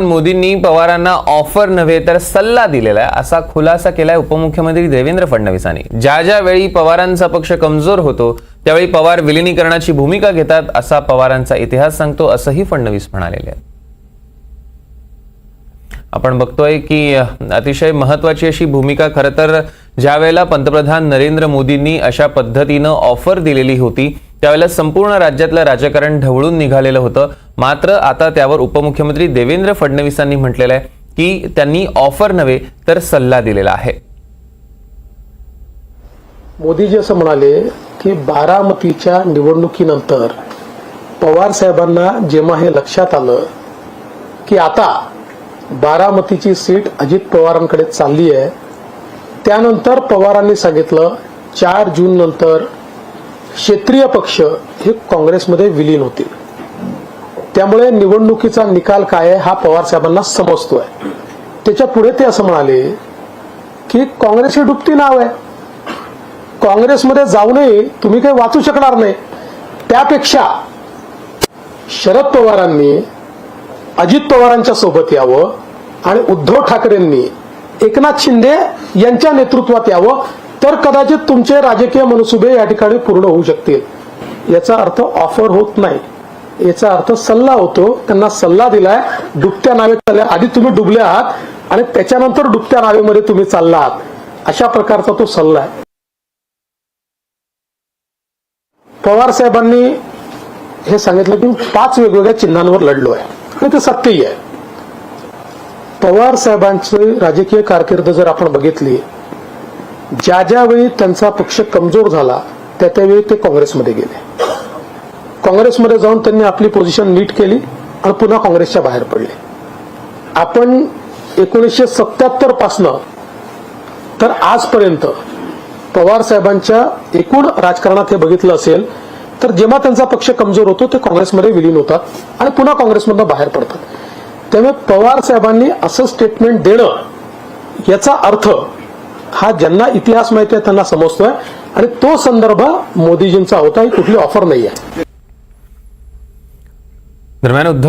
मोदींनी पवारांना ऑफर नव्हे तर सल्ला दिलेला आहे. असा खुलासा केलाय उपमुख्यमंत्री देवेंद्र फडणवीसांनी. ज्या ज्या वेळी पवारांचा पक्ष कमजोर होतो त्यावेळी पवार विलिनीकरणाची भूमिका घेतात असा पवारांचा इतिहास सांगतो असंही फडणवीस म्हणालेले आहेत. आपण बघतोय की अतिशय महत्वाची अशी भूमिका खरं तर ज्या वेळेला पंतप्रधान नरेंद्र मोदींनी अशा पद्धतीनं ऑफर दिलेली होती त्यावेळेला संपूर्ण राज्यातलं राजकारण ढवळून निघालेलं होतं. मात्र आता त्यावर उपमुख्यमंत्री देवेंद्र फडणवीसांनी म्हटलेलं आहे की त्यांनी ऑफर नव्हे तर सल्ला दिलेला आहे. मोदीजी असं म्हणाले की बारामतीच्या निवडणुकीनंतर पवार साहेबांना जेव्हा हे लक्षात आलं की आता बारामतीची सीट अजित पवारांकडे चालली आहे त्यानंतर पवारांनी सांगितलं चार जून नंतर क्षेत्रीय पक्ष हे काँग्रेसमध्ये विलीन होतील. त्यामुळे निवडणुकीचा निकाल काय आहे हा पवार साहेबांना समजतोय. त्याच्या पुढे ते असं म्हणाले की काँग्रेस हे डुबती नाव आहे. काँग्रेसमध्ये जाऊनही तुम्ही काही वाचू शकणार नाही. त्यापेक्षा शरद पवारांनी अजित पवारांच्या सोबत यावं आणि उद्धव ठाकरेंनी एकनाथ शिंदे यांच्या नेतृत्वात यावं तर कदाचित तुमचे राजकीय मनसुबे या ठिकाणी पूर्ण होऊ शकतील. याचा अर्थ ऑफर होत नाही. याचा अर्थ सल्ला होतो. त्यांना सल्ला दिलाय. डुबत्या नावे चालल्या. आधी तुम्ही डुबले आहात आणि त्याच्यानंतर डुबत्या नावेमध्ये तुम्ही चालला आहात. अशा प्रकारचा तो सल्ला आहे. पवार साहेबांनी हे सांगितलं की पाच वेगवेगळ्या चिन्हांवर लढलो आहे. आणि ते सत्यही आहे. पवार साहेबांची राजकीय कारकीर्द जर आपण बघितली ज्या ज्यावेळी त्यांचा पक्ष कमजोर झाला त्या त्यावेळी ते काँग्रेसमध्ये गेले. काँग्रेसमध्ये जाऊन त्यांनी आपली पोझिशन नीट केली आणि पुन्हा काँग्रेसच्या बाहेर पडले. आपण एकोणीसशे सत्याहत्तर पासनं तर आजपर्यंत पवार साहेबांच्या एकूण राजकारणात हे बघितलं असेल तर जेव्हा त्यांचा पक्ष कमजोर होतो ते काँग्रेसमध्ये विलीन होतात आणि पुन्हा काँग्रेसमधनं बाहेर पडतात. त्यामुळे पवार साहेबांनी असं स्टेटमेंट देणं याचा अर्थ हा ज्यांना इतिहास माहिती आहे त्यांना समजतोय. आणि तो संदर्भ मोदीजींचा होता ही कुठली ऑफर नाही आहे दरम्यान उद्धव